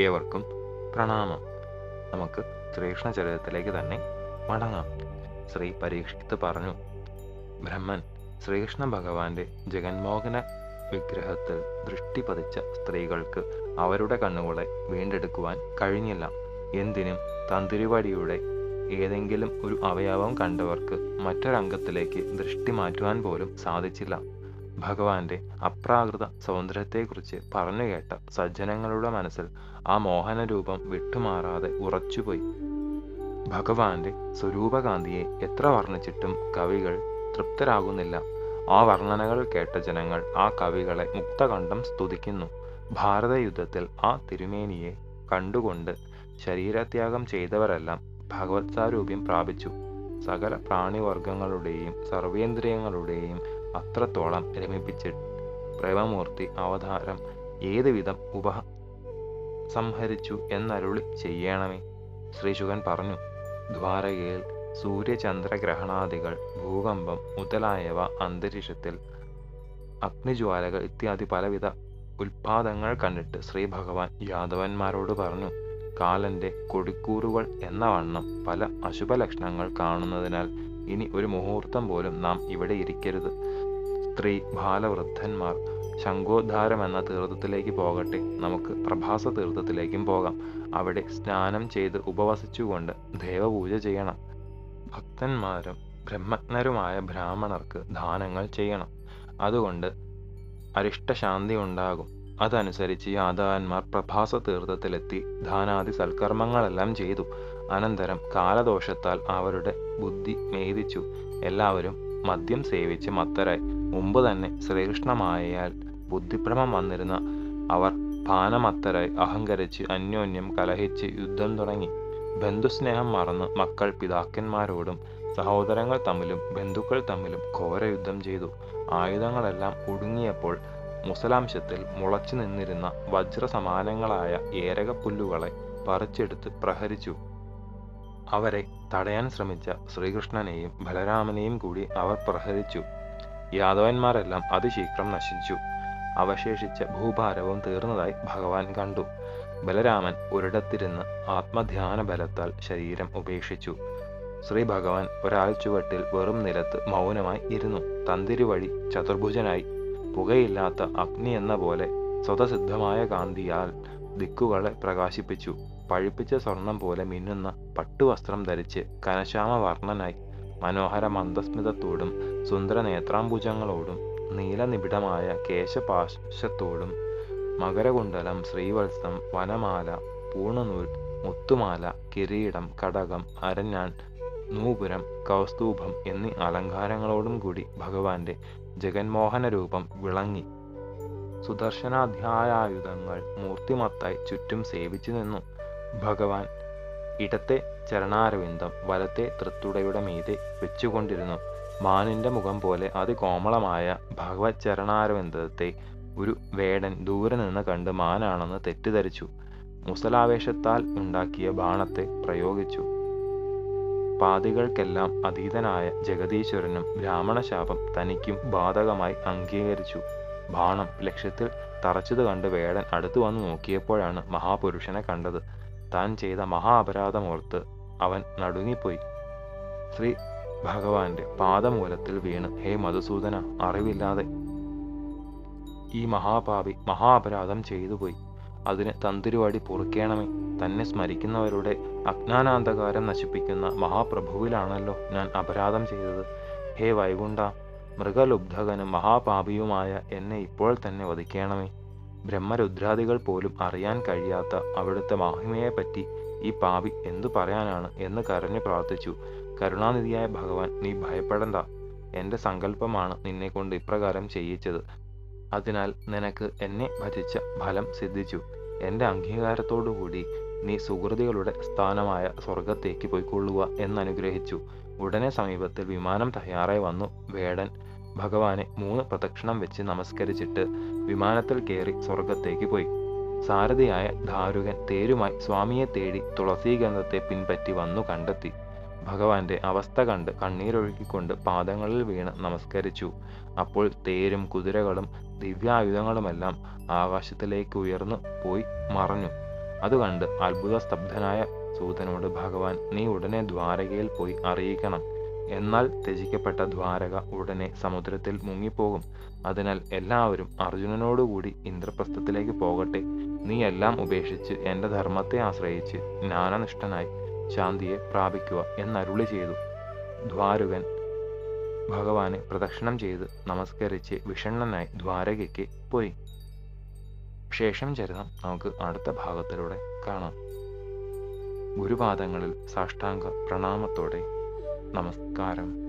ഏവർക്കും പ്രണാമം. നമുക്ക് ശ്രീകൃഷ്ണ ചരിതത്തിലേക്ക് തന്നെ മടങ്ങാം. ശ്രീ പരീക്ഷിത്ത് പറഞ്ഞു ബ്രഹ്മൻ ശ്രീകൃഷ്ണ ഭഗവാന്റെ ജഗന്മോഹന വിഗ്രഹത്തിൽ ദൃഷ്ടി പതിച്ച സ്ത്രീകൾക്ക് അവരുടെ കണ്ണുകളെ വീണ്ടെടുക്കുവാൻ കഴിഞ്ഞില്ല. എന്തിനും തന്തിരിവടിയുടെ ഏതെങ്കിലും ഒരു അവയവം കണ്ടവർക്ക് മറ്റൊരംഗത്തിലേക്ക് ദൃഷ്ടി മാറ്റുവാൻ പോലും സാധിച്ചില്ല. ഭഗവാന്റെ അപ്രാകൃത സൗന്ദര്യത്തെക്കുറിച്ച് പറഞ്ഞു കേട്ട സജ്ജനങ്ങളുടെ മനസ്സിൽ ആ മോഹന രൂപം വിട്ടുമാറാതെ ഉറച്ചുപോയി. ഭഗവാന്റെ സ്വരൂപകാന്തിയെ എത്ര വർണിച്ചിട്ടും കവികൾ തൃപ്തരാകുന്നില്ല. ആ വർണനകൾ കേട്ട ജനങ്ങൾ ആ കവികളെ മുക്തകണ്ഠം സ്തുതിക്കുന്നു. ഭാരതയുദ്ധത്തിൽ ആ തിരുമേനിയെ കണ്ടുകൊണ്ട് ശരീരത്യാഗം ചെയ്തവരെല്ലാം ഭഗവത് സാരൂപ്യം പ്രാപിച്ചു. സകല പ്രാണിവർഗങ്ങളുടെയും സർവേന്ദ്രിയങ്ങളുടെയും അത്രത്തോളം രമിപ്പിച്ച് പ്രേമമൂർത്തി അവതാരം ഏതുവിധം ഉപ സംഹരിച്ചു എന്നരുളി ചെയ്യണമേ? ശ്രീശുഖൻ പറഞ്ഞു. ദ്വാരകയിൽ സൂര്യചന്ദ്രഗ്രഹണാദികൾ ഭൂകമ്പം മുതലായവ അന്തരീക്ഷത്തിൽ അഗ്നിജ്വാലകൾ ഇത്യാദി പലവിധ ഉൽപാദങ്ങൾ കണ്ടിട്ട് ശ്രീ ഭഗവാൻ യാദവന്മാരോട് പറഞ്ഞു കാലന്റെ കൊടിക്കൂറുകൾ എന്ന വണ്ണം പല അശുഭലക്ഷണങ്ങൾ കാണുന്നതിനാൽ ഇനി ഒരു മുഹൂർത്തം പോലും നാം ഇവിടെ ഇരിക്കരുത്. സ്ത്രീ ബാലവൃദ്ധന്മാർ ശംഖോദ്ധാരം എന്ന തീർത്ഥത്തിലേക്ക് പോകട്ടെ. നമുക്ക് പ്രഭാസ തീർത്ഥത്തിലേക്കും പോകാം. അവിടെ സ്നാനം ചെയ്ത് ഉപവസിച്ചുകൊണ്ട് ദേവപൂജ ചെയ്യണം. ഭക്തന്മാരും ബ്രഹ്മജ്ഞരുമായ ബ്രാഹ്മണർക്ക് ദാനങ്ങൾ ചെയ്യണം. അതുകൊണ്ട് അരിഷ്ടശാന്തി ഉണ്ടാകും. അതനുസരിച്ച് യാദവന്മാർ പ്രഭാസ തീർത്ഥത്തിലെത്തി ദാനാദി സൽക്കർമ്മങ്ങളെല്ലാം ചെയ്തു. അനന്തരം കാലദോഷത്താൽ അവരുടെ ബുദ്ധി മേദിച്ചു. എല്ലാവരും മദ്യം സേവിച്ച് മത്തരായി. മുമ്പ് തന്നെ ശ്രീകൃഷ്ണമായാൽ ബുദ്ധിഭ്രമം വന്നിരുന്ന അവർ പാനമത്തരായി അഹങ്കരിച്ച് അന്യോന്യം കലഹിച്ച് യുദ്ധം തുടങ്ങി. ബന്ധുസ്നേഹം മറന്ന് മക്കൾ പിതാക്കന്മാരോടും സഹോദരങ്ങൾ തമ്മിലും ബന്ധുക്കൾ തമ്മിലും ഘോരയുദ്ധം ചെയ്തു. ആയുധങ്ങളെല്ലാം ഒടുങ്ങിയപ്പോൾ മുസലാംശത്തിൽ മുളച്ചു നിന്നിരുന്ന വജ്രസമാനങ്ങളായ ഏരകപ്പുല്ലുകളെ പറിച്ചെടുത്ത് പ്രഹരിച്ചു. അവരെ തടയാൻ ശ്രമിച്ച ശ്രീകൃഷ്ണനെയും ബലരാമനെയും കൂടി അവർ പ്രഹരിച്ചു. യാദവന്മാരെല്ലാം അതിശീഘ്രം നശിച്ചു. അവശേഷിച്ച ഭൂഭാരവും തീർന്നതായി ഭഗവാൻ കണ്ടു. ബലരാമൻ ഒരിടത്തിരുന്ന് ആത്മധ്യാന ബലത്താൽ ശരീരം ഉപേക്ഷിച്ചു. ശ്രീ ഭഗവാൻ ഒരാൾ ചുവട്ടിൽ വെറും നിലത്ത് മൗനമായി ഇരുന്നു. തന്തിരി വഴി ചതുർഭുജനായി. പുകയില്ലാത്ത അഗ്നി എന്ന പോലെ സ്വതസിദ്ധമായ കാന്തിയാൽ ദിക്കുകളെ പ്രകാശിപ്പിച്ചു. പഴുപ്പിച്ച സ്വർണം പോലെ മിന്നുന്ന പട്ടുവസ്ത്രം ധരിച്ച് കനശ്യാമ വർണനായി മനോഹര മന്ദസ്മിതത്തോടും സുന്ദര നേത്രാംബുജങ്ങളോടും നീലനിബിഡമായ കേശപാശത്തോടും മകരകുണ്ടലം ശ്രീവത്സം വനമാല പൂണനൂൽ മുത്തുമാല കിരീടം കടകം അരഞ്ഞാൻ നൂപുരം കൗസ്തൂഭം എന്നീ അലങ്കാരങ്ങളോടും കൂടി ഭഗവാന്റെ ജഗന്മോഹന രൂപം വിളങ്ങി. സുദർശനാധ്യായായുധങ്ങൾ മൂർത്തിമത്തായി ചുറ്റും സേവിച്ചു നിന്നു ഭഗവാൻ ഇടത്തെ ചരണാരവിന്ദം വലത്തെ തൃത്തുടയുടെ മീതെ വെച്ചുകൊണ്ടിരുന്നു. മാനിന്റെ മുഖം പോലെ അതികോമളമായ ഭഗവത് ചരണാരവിന്ദത്തെ ഒരു വേടൻ ദൂരെ നിന്ന് കണ്ട് മാനാണെന്ന് തെറ്റിദ്ധരിച്ചു. മുസലാവേശത്താൽ ഉണ്ടാക്കിയ ബാണത്തെ പ്രയോഗിച്ചു. പാതികൾക്കെല്ലാം അതീതനായ ജഗദീശ്വരനും ബ്രാഹ്മണശാപം തനിക്കും ബാധകമായി അംഗീകരിച്ചു. ബാണം ലക്ഷ്യത്തിൽ തറച്ചത് കണ്ട് വേടൻ അടുത്തു വന്ന് നോക്കിയപ്പോഴാണ് മഹാപുരുഷനെ കണ്ടത്. താൻ ചെയ്ത മഹാ അപരാധമോർത്ത് അവൻ നടുങ്ങിപ്പോയി. ശ്രീ ഭഗവാന്റെ പാദമൂലത്തിൽ വീണ്. ഹേ മധുസൂദന അറിവില്ലാതെ ഈ മഹാപാപി മഹാ അപരാധം ചെയ്തു പോയി അതിന് തന്തിരുവാടി പൊറുക്കേണമേ. തന്നെ സ്മരിക്കുന്നവരുടെ അജ്ഞാനാന്ധകാരം നശിപ്പിക്കുന്ന മഹാപ്രഭുവിലാണല്ലോ ഞാൻ അപരാധം ചെയ്തത്. ഹേ വൈകുണ്ഠ മൃഗലുബ്ധകനും മഹാപാപിയുമായ എന്നെ ഇപ്പോൾ തന്നെ വധിക്കണമേ. ബ്രഹ്മരുദ്രാദികൾ പോലും അറിയാൻ കഴിയാത്ത അവിടുത്തെ മഹിമയെപ്പറ്റി ഈ പാവി എന്തു പറയാനാണ് എന്ന് കരഞ്ഞു പ്രാർത്ഥിച്ചു. കരുണാനിധിയായ ഭഗവാൻ നീ ഭയപ്പെടണ്ട. എന്റെ സങ്കല്പമാണ് നിന്നെ കൊണ്ട് ഇപ്രകാരം ചെയ്യിച്ചത്. അതിനാൽ നിനക്ക് എന്നെ ഭജിച്ച ഫലം സിദ്ധിച്ചു. എന്റെ അംഗീകാരത്തോടുകൂടി നീ സുഹൃതികളുടെ സ്ഥാനമായ സ്വർഗത്തേക്ക് പോയിക്കൊള്ളുക എന്നനുഗ്രഹിച്ചു ഉടനെ സമീപത്തിൽ വിമാനം തയ്യാറായി വന്നു. വേടൻ ഭഗവാനെ മൂന്ന് പ്രദക്ഷിണം വെച്ച് നമസ്കരിച്ചിട്ട് വിമാനത്തിൽ കയറി സ്വർഗത്തേക്ക് പോയി. സാരഥിയായ ധാരുകൻ തേരുമായി സ്വാമിയെ തേടി തുളസീഗന്ധത്തെ പിൻപറ്റി വന്നു കണ്ടെത്തി. ഭഗവാന്റെ അവസ്ഥ കണ്ട് കണ്ണീരൊഴുക്കിക്കൊണ്ട് പാദങ്ങളിൽ വീണ് നമസ്കരിച്ചു. അപ്പോൾ തേരും കുതിരകളും ദിവ്യായുധങ്ങളുമെല്ലാം ആകാശത്തിലേക്ക് ഉയർന്നു പോയി മറഞ്ഞു. അത് കണ്ട് അത്ഭുത സ്തബ്ധനായ സൂതനോട് ഭഗവാൻ നീ ഉടനെ ദ്വാരകയിൽ പോയി അറിയിക്കണം. എന്നാൽ ത്യജിക്കപ്പെട്ട ദ്വാരക ഉടനെ സമുദ്രത്തിൽ മുങ്ങിപ്പോകും. അതിനാൽ എല്ലാവരും അർജുനനോടുകൂടി ഇന്ദ്രപ്രസ്ഥത്തിലേക്ക് പോകട്ടെ. നീ എല്ലാം ഉപേക്ഷിച്ച് എന്റെ ധർമ്മത്തെ ആശ്രയിച്ച് ജ്ഞാനനിഷ്ഠനായി ശാന്തിയെ പ്രാപിക്കുക എന്നരുളി ചെയ്തു. ദ്വാരുകൻ ഭഗവാനെ പ്രദക്ഷിണം ചെയ്ത് നമസ്കരിച്ച് വിഷണ്ണനായി ദ്വാരകയ്ക്ക് പോയി. ശേഷം ചരിതം നമുക്ക് അടുത്ത ഭാഗത്തിലൂടെ കാണാം. ഗുരുപാദങ്ങളിൽ സാഷ്ടാംഗ പ്രണാമത്തോടെ നമസ്കാരം.